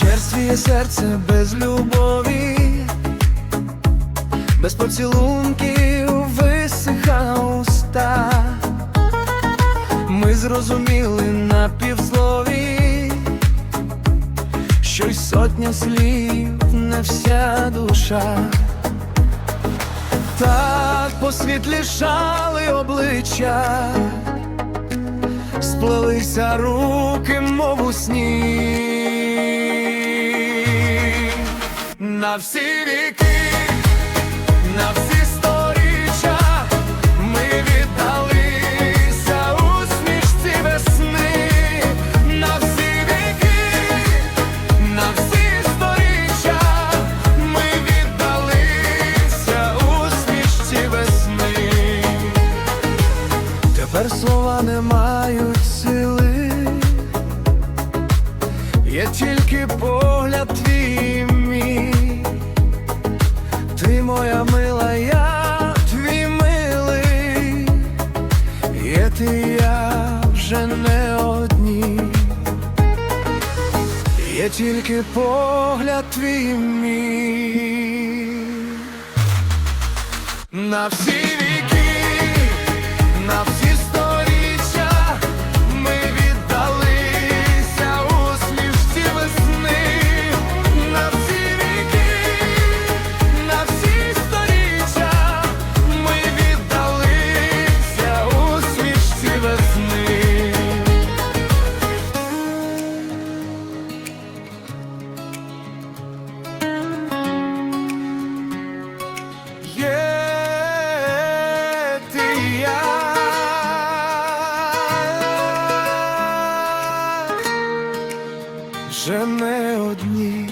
Черствіє серце без любові, без поцілунків висиха уста. Ми зрозуміли на сотня слів не вся душа. Так посвітлішали обличчя, сплелися руки, мов у сні. На всі віки, Тепер слова не мають сили, є тільки погляд твій мій. Ти моя мила, я твій милий, є ти я вже не одні, є тільки погляд твій мій. На всі вже не одні.